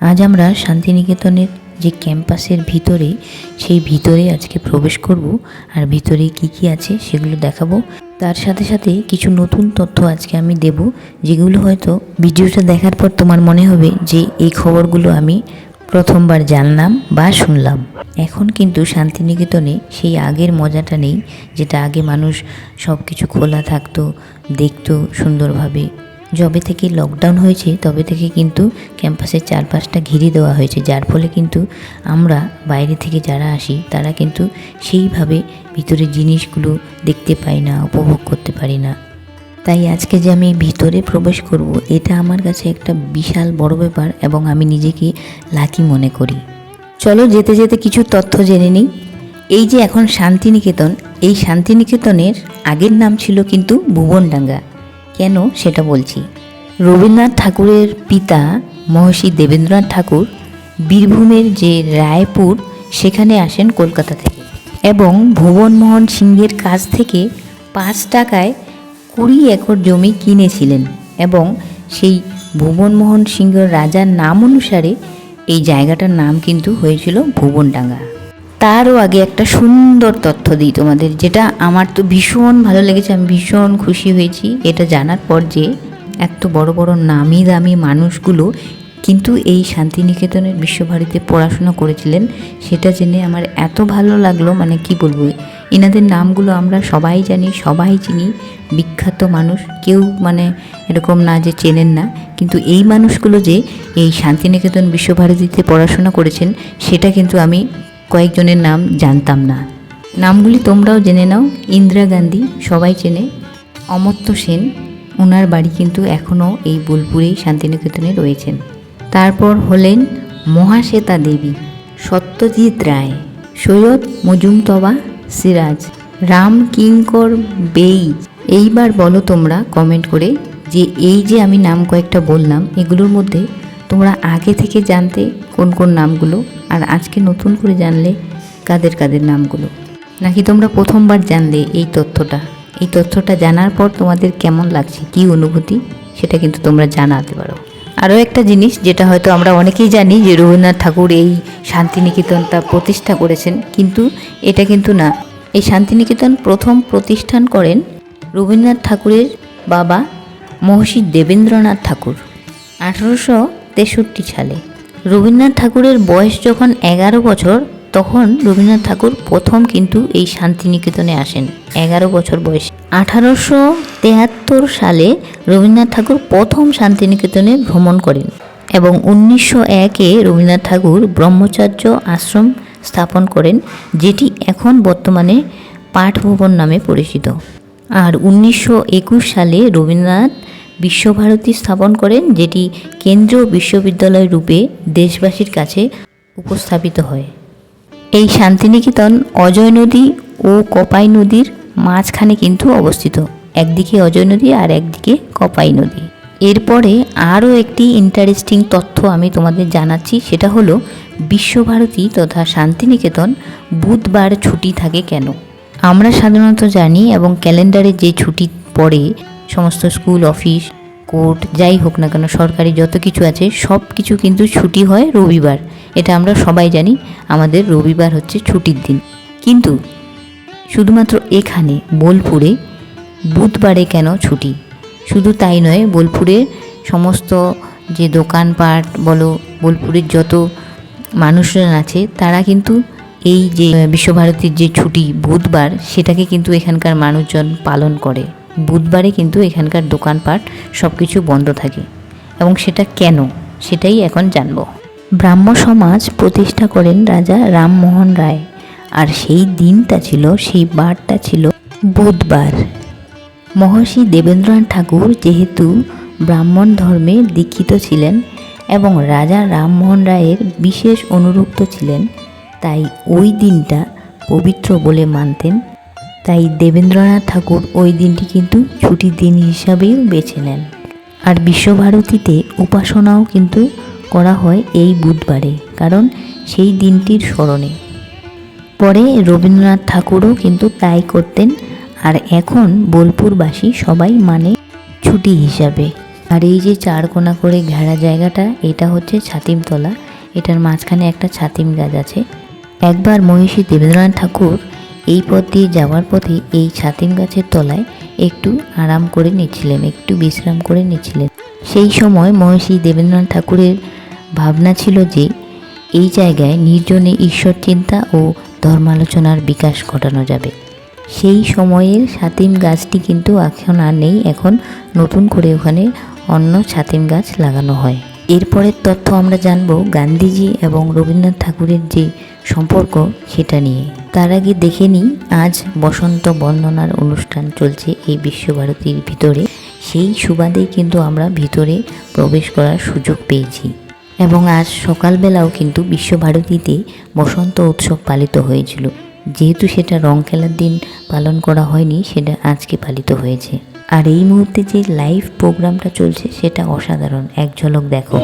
আজ আমরা শান্তিনিকেতনের যে ক্যাম্পাসের ভিতরে, সেই ভিতরে আজকে প্রবেশ করব আর ভিতরে কি কি আছে সেগুলো দেখাবো। তার সাথে সাথে কিছু নতুন তথ্য আজকে আমি দেব, যেগুলো হয়তো ভিডিওটা দেখার পর তোমার মনে হবে যে এই খবরগুলো আমি প্রথমবার জানলাম বা শুনলাম। এখন কিন্তু শান্তিনিকেতনে সেই আগের মজাটা নেই, যেটা আগে মানুষ সব কিছু খোলা থাকতো, দেখতো সুন্দরভাবে। যবে থেকে লকডাউন হয়েছে, তবে থেকে কিন্তু ক্যাম্পাসের চারপাশটা ঘিরে দেওয়া হয়েছে। যার ফলে কিন্তু আমরা বাইরে থেকে যারা আসি, তারা কিন্তু সেইভাবে ভিতরে জিনিসগুলো দেখতে পাই না, উপভোগ করতে পারি না। তাই আজকে যে আমি ভিতরে প্রবেশ করব, এটা আমার কাছে একটা বিশাল বড় ব্যাপার এবং আমি নিজেকে লাকি মনে করি। চলো যেতে যেতে কিছু তথ্য জেনে নিই। এই যে এখন শান্তিনিকেতন, এই শান্তিনিকেতনের আগের নাম ছিল কিন্তু ভুবনডাঙ্গা। কেন সেটা বলছি? রবীন্দ্রনাথ ঠাকুরের পিতা মহর্ষি দেবেন্দ্রনাথ ঠাকুর বীরভূমের যে রায়পুর, সেখানে আসেন কলকাতা থেকে এবং ভুবনমোহন সিংহের কাছ থেকে পাঁচ টাকায় কুড়ি একর জমি কিনেছিলেন এবং সেই ভুবনমোহন সিংহ রাজার নাম অনুসারে এই জায়গাটার নাম কিন্তু হয়েছিল ভুবনডাঙ্গা। তারও আগে একটা সুন্দর তথ্য দিই তোমাদের, যেটা আমার তো ভীষণ ভালো লেগেছে, আমি ভীষণ খুশি হয়েছি। এটা জানার পর যে এত বড় বড় নামি দামি মানুষগুলো কিন্তু এই শান্তিনিকেতনের বিশ্বভারতীতে পড়াশোনা করেছিলেন, সেটা জেনে আমার এত ভালো লাগল মানে কি বলব এনাদের নামগুলো আমরা সবাই জানি, সবাই চিনি, বিখ্যাত মানুষ, কেউ মানে এরকম না যে চেনেন না, কিন্তু এই মানুষগুলো যে এই শান্তিনিকেতন বিশ্বভারতীতে পড়াশোনা করেছেন, সেটা কিন্তু আমি কয়েকজনের নাম জানতাম না। নামগুলি তোমরাও জেনে নাও। ইন্দিরা গান্ধী সবাই চেনে। অমর্ত্য সেন ওনার বাড়ি কিন্তু এখনও এই বোলপুরেই শান্তিনিকেতনে রয়েছেন। তারপর হলেন মহাশ্বেতা দেবী, সত্যজিৎ রায়, সৈয়দ মজুমতবা সিরাজ, রাম কিঙ্কর বেই। এইবার বলো তোমরা কমেন্ট করে যে এই যে আমি নাম কয়েকটা বললাম, এগুলোর মধ্যে তোমরা আগে থেকে জানতে কোন কোন নামগুলো আর আজকে নতুন করে জানলে কাদের কাদের নামগুলো। নাকি তোমরা প্রথমবার জানলে এই তথ্যটা? এই তথ্যটা জানার পর তোমাদের কেমন লাগছে, কী অনুভূতি, সেটা কিন্তু তোমরা জানাতে পারো। আরও একটা জিনিস যেটা হয়তো আমরা অনেকেই জানি যে রবীন্দ্রনাথ ঠাকুর এই শান্তিনিকেতনটা প্রতিষ্ঠা করেছেন, কিন্তু এটা কিন্তু না। এই শান্তিনিকেতন প্রথম প্রতিষ্ঠান করেন রবীন্দ্রনাথ ঠাকুরের বাবা মহর্ষি দেবেন্দ্রনাথ ঠাকুর। আঠারোশো তেষট্টি সালে। রবীন্দ্রনাথ ঠাকুরের বয়স যখন এগারো বছর, তখন রবীন্দ্রনাথ ঠাকুর প্রথম কিন্তু এই শান্তিনিকেতনে আসেন, এগারো বছর বয়সে। আঠারোশো তেহাত্তর সালে রবীন্দ্রনাথ ঠাকুর প্রথম শান্তিনিকেতনে ভ্রমণ করেন এবং উনিশশো একে রবীন্দ্রনাথ ঠাকুর ব্রহ্মচার্য আশ্রম স্থাপন করেন, যেটি এখন বর্তমানে পাঠভবন নামে পরিচিত। আর উনিশশো একুশ সালে রবীন্দ্রনাথ বিশ্বভারতী স্থাপন করেন, যেটি কেন্দ্রীয় বিশ্ববিদ্যালয় রূপে দেশবাসীর কাছে উপস্থাপিত হয়। এই শান্তিনিকেতন অজয় নদী ও কপাই নদীর মাঝখানে কিন্তু অবস্থিত। একদিকে অজয় নদী আর একদিকে কপাই নদী। এরপরে আরও একটি ইন্টারেস্টিং তথ্য আমি তোমাদের জানাচ্ছি, সেটা হলো বিশ্বভারতী তথা শান্তিনিকেতন বুধবার ছুটি থাকে কেন? আমরা সাধারণত জানি এবং ক্যালেন্ডারে যে ছুটি পড়ে সমস্ত স্কুল, অফিস, কোর্ট, যাই হোক না কেন, সরকারি যত কিছু আছে, সব কিছু কিন্তু ছুটি হয় রবিবার। এটা আমরা সবাই জানি, আমাদের রবিবার হচ্ছে ছুটির দিন। কিন্তু শুধুমাত্র এখানে বোলপুরে বুধবারে কেন ছুটি? শুধু তাই নয় বোলপুরে সমস্ত যে দোকানপাট বলো, বোলপুরের যত মানুষজন আছে, তারা কিন্তু এই যে বিশ্বভারতীর যে ছুটি বুধবার, সেটাকে কিন্তু এখানকার মানুষজন পালন করে। বুধবারে কিন্তু এখানকার দোকানপাট সব কিছু বন্ধ থাকে। এবং সেটা কেন? সেটাই এখন জানব। ব্রাহ্ম সমাজ প্রতিষ্ঠা করেন রাজা রামমোহন রায়। আর সেই দিনটা ছিল, সেই বারটা ছিল বুধবার। মহর্ষি দেবেন্দ্রনাথ ঠাকুর যেহেতু ব্রাহ্মণ ধর্মে দীক্ষিত ছিলেন এবং রাজা রামমোহন রায়ের বিশেষ অনুরক্ত ছিলেন, তাই ওই দিনটা পবিত্র বলে মানতেন তাই দেবেন্দ্রনাথ ঠাকুর ওই দিনটি কিন্তু ছুটির দিন হিসাবেও বেছে নেন। আর বিশ্বভারতীতে উপাসনাও কিন্তু করা হয় এই বুধবারে, কারণ সেই দিনটির স্মরণে। পরে রবীন্দ্রনাথ ঠাকুরও কিন্তু তাই করতেন, আর এখন বোলপুরবাসী সবাই মানে ছুটি হিসাবে। আর এই যে চার কোনা করে ঘেরা জায়গাটা, এটা হচ্ছে ছাতিমতলা। এটার মাঝখানে একটা ছাতিম গাছ আছে। একবার মহিষী দেবেন্দ্রনাথ ঠাকুর এই পথ দিয়ে যাওয়ার পথে এই ছাতিম গাছের তলায় একটু আরাম করে নিচ্ছিলেন, একটু বিশ্রাম করে নিচ্ছিলেন। সেই সময় মহিষী দেবেন্দ্রনাথ ঠাকুরের ভাবনা ছিল যে এই জায়গায় নির্জনে ঈশ্বর চিন্তা ও ধর্মালোচনার বিকাশ ঘটানো যাবে। সেই সময়ের ছাতিম গাছটি কিন্তু এখন আর নেই, এখন নতুন করে ওখানে অন্য ছাতিম গাছ লাগানো হয়। এরপরের তথ্য আমরা জানব গান্ধীজি এবং রবীন্দ্রনাথ ঠাকুরের যে সম্পর্ক সেটা নিয়ে। তার আগে দেখে নিই, আজ বসন্ত বন্দনার অনুষ্ঠান চলছে এই বিশ্বভারতীর ভিতরে। সেই সুবাদেই কিন্তু আমরা ভিতরে প্রবেশ করার সুযোগ পেয়েছি। এবং আজ সকালবেলাও কিন্তু বিশ্বভারতীতে বসন্ত উৎসব পালিত হয়েছিল। যেহেতু সেটা রং খেলার দিন পালন করা হয়নি, সেটা আজকে পালিত হয়েছে। আর এই মুহূর্তে যে লাইভ প্রোগ্রামটা চলছে, সেটা অসাধারণ। এক ঝলক দেখো।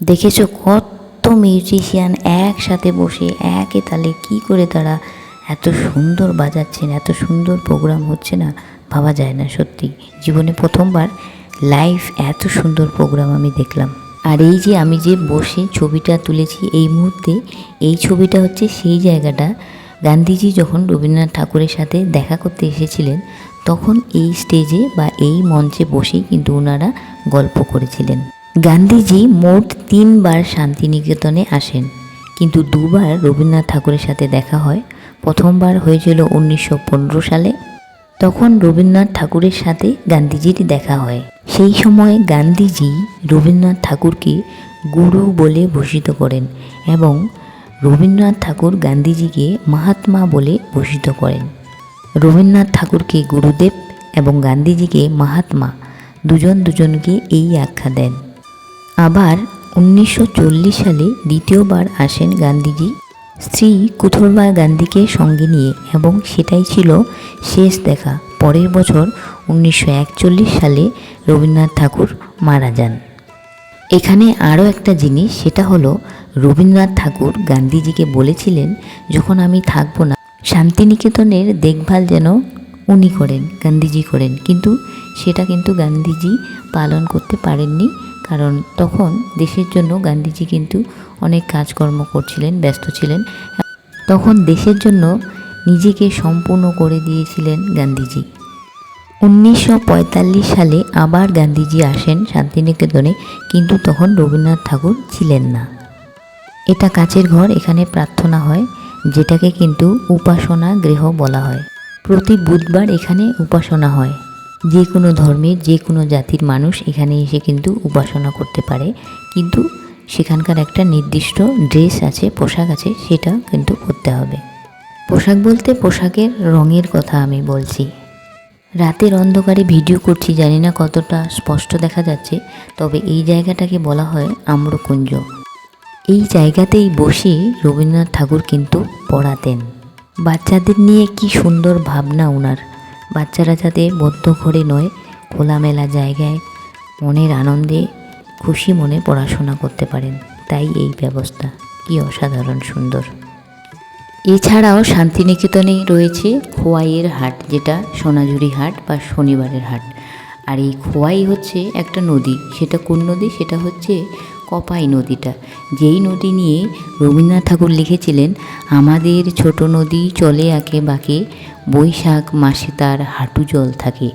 দেখেছ কত মিউজিশিয়ান একসাথে বসে, একে তালে কি করে তারা এত সুন্দর বাজাচ্ছেন, এত সুন্দর প্রোগ্রাম হচ্ছে না? ভাবা যায় না, সত্যি। জীবনে প্রথমবার লাইভ এত সুন্দর প্রোগ্রাম আমি দেখলাম। আর এই যে আমি যে বসে ছবিটা তুলেছি এই মুহূর্তে, এই ছবিটা হচ্ছে সেই জায়গাটা। গান্ধীজি যখন রবীন্দ্রনাথ ঠাকুরের সাথে দেখা করতে এসেছিলেন, তখন এই স্টেজে বা এই মঞ্চে বসেই কিন্তু ওনারা গল্প করেছিলেন। গান্ধীজি মোট তিনবার শান্তিনিকেতনে আসেন। কিন্তু দুবার রবীন্দ্রনাথ ঠাকুরের সাথে দেখা হয়। প্রথমবার হয়েছিল উনিশশো পনেরো সালে। তখন রবীন্দ্রনাথ ঠাকুরের সাথে গান্ধীজির দেখা হয়। সেই সময় গান্ধীজি রবীন্দ্রনাথ ঠাকুরকে গুরু বলে ভূষিত করেন এবং রবীন্দ্রনাথ ঠাকুর গান্ধীজিকে মহাত্মা বলে ভূষিত করেন। রবীন্দ্রনাথ ঠাকুরকে গুরুদেব এবং গান্ধীজিকে মহাত্মা দুজন দুজনকে এই আখ্যা দেন। আবার উনিশশো চল্লিশ সালে দ্বিতীয়বার আসেন গান্ধীজি। স্ত্রী কুথরবা গান্ধীকে সঙ্গে নিয়ে এবং সেটাই ছিল শেষ দেখা। পরের বছর উনিশশো একচল্লিশ সালে রবীন্দ্রনাথ ঠাকুর মারা যান। এখানে আরও একটা জিনিস, সেটা হলো রবীন্দ্রনাথ ঠাকুর গান্ধীজিকে বলেছিলেন, যখন আমি থাকব না, শান্তিনিকেতনের দেখভাল যেন উনি করেন, গান্ধীজি করেন। কিন্তু সেটা কিন্তু গান্ধীজি পালন করতে পারেননি, কারণ তখন দেশের জন্য গান্ধীজি কিন্তু অনেক কাজকর্ম করছিলেন, ব্যস্ত ছিলেন। তখন দেশের জন্য নিজেকে সম্পূর্ণ করে দিয়েছিলেন গান্ধীজি। উনিশশো পঁয়তাল্লিশ সালে আবার গান্ধীজি আসেন শান্তিনিকেতনে, কিন্তু তখন রবীন্দ্রনাথ ঠাকুর ছিলেন না। এটা কাচের ঘর, এখানে প্রার্থনা হয়, যেটাকে কিন্তু উপাসনা গৃহ বলা হয়। প্রতি বুধবার এখানে উপাসনা হয়। যে কোনো ধর্মের, যে কোনো জাতির মানুষ এখানে এসে কিন্তু উপাসনা করতে পারে, কিন্তু সেখানকার একটা নির্দিষ্ট ড্রেস আছে, পোশাক আছে, সেটা কিন্তু করতে হবে। পোশাক বলতে পোশাকের রঙের কথা আমি বলছি। রাতের অন্ধকারে ভিডিও করছি, জানি না কতটা স্পষ্ট দেখা যাচ্ছে, তবে এই জায়গাটাকে বলা হয় আম্রকুঞ্জ। এই জায়গাতেই বসে রবীন্দ্রনাথ ঠাকুর কিন্তু পড়াতেন। বাচ্চাদের নিয়ে কি সুন্দর ভাবনা ওনার বাচ্চারা যাতে বদ্ধ ঘরে নয়, খোলামেলা জায়গায় মনের আনন্দে খুশি মনে পড়াশোনা করতে পারেন। তাই এই ব্যবস্থা। কি অসাধারণ সুন্দর। এছাড়াও শান্তিনিকেতনেই রয়েছে খোয়াইয়ের হাট, যেটা সোনাঝুরি হাট বা শনিবারের হাট। আর এই খোয়াই হচ্ছে একটা নদী, সেটা কোন নদী? সেটা হচ্ছে কপাই নদীটা। যেই নদী নিয়ে রবীন্দ্রনাথ ঠাকুর লিখেছিলেন, আমাদের ছোট নদী চলে আঁকে বাঁকে, বৈশাখ মাসে তার হাঁটু জল থাকে।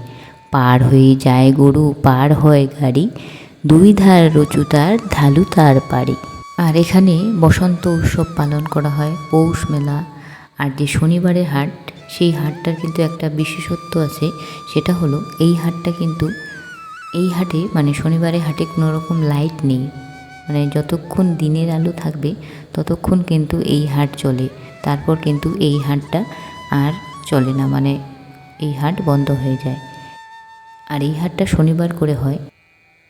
পার হয়ে যায় গরু, পার হয় গাড়ি, দুই ধার রচু তার ঢালু তার পাড়ি আর এখানে বসন্ত উৎসব পালন করা হয়, পৌষ মেলা। আর যে শনিবারের হাট, সেই হাটটার কিন্তু একটা বিশেষত্ব আছে, সেটা হলো এই হাটটা কিন্তু, এই হাটে মানে শনিবারের হাটে কোনো রকম লাইট নেই। মানে যতক্ষণ দিনের আলো থাকবে, ততক্ষণ কিন্তু এই হাট চলে। তারপর কিন্তু এই হাটটা আর চলে না মানে এই হাট বন্ধ হয়ে যায়। আর এই হাটটা শনিবার করে হয়।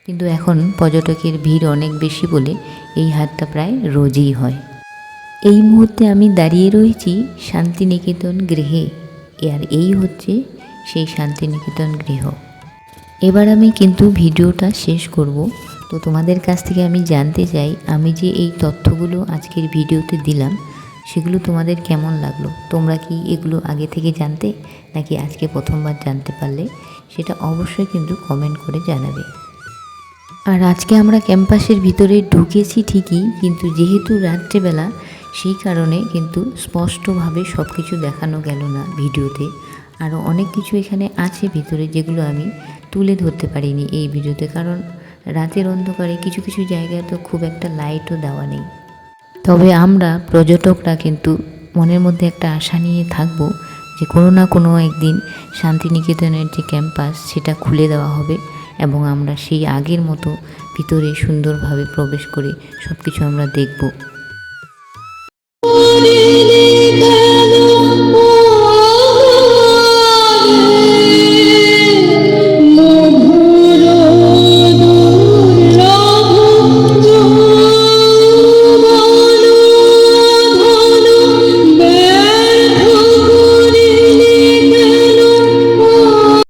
কিন্তু এখন পর্যটকের ভিড় অনেক বেশি বলে এই হাটটা প্রায় রোজই হয়। এই মুহূর্তে আমি দাঁড়িয়ে রয়েছি শান্তিনিকেতন গৃহে। আর এই হচ্ছে সেই শান্তিনিকেতন গৃহ। এবার আমি কিন্তু ভিডিওটা শেষ করব। তো তো তোমাদের কাছ থেকে আমি জানতে চাই, আমি যে এই তথ্যগুলো আজকের ভিডিওতে দিলাম, সেগুলো তোমাদের কেমন লাগল? তোমরা কি এগুলো আগে থেকে জানতে নাকি আজকে প্রথমবার জানতে পারলে? সেটা অবশ্যই কিন্তু কমেন্ট করে জানাবে। আর আজকে আমরা ক্যাম্পাসের ভিতরে ঢুকেছি ঠিকই, কিন্তু যেহেতু রাত্রেবেলা, সেই কারণে কিন্তু স্পষ্টভাবে সব কিছু দেখানো গেল না ভিডিওতে। আরও অনেক কিছু এখানে আছে ভিতরে যেগুলো আমি তুলে ধরতে পারিনি এই ভিডিওতে, কারণ রাতের অন্ধকারে কিছু কিছু জায়গায় তো খুব একটা লাইটও দেওয়া নেই। তবে আমরা পর্যটকরা কিন্তু মনের মধ্যে একটা আশা নিয়ে থাকব যে কোনো না কোনো একদিন শান্তিনিকেতনের যে ক্যাম্পাস, সেটা খুলে দেওয়া হবে। এবং আমরা সেই আগের মতো ভিতরে সুন্দরভাবে প্রবেশ করে সব কিছু আমরা দেখব।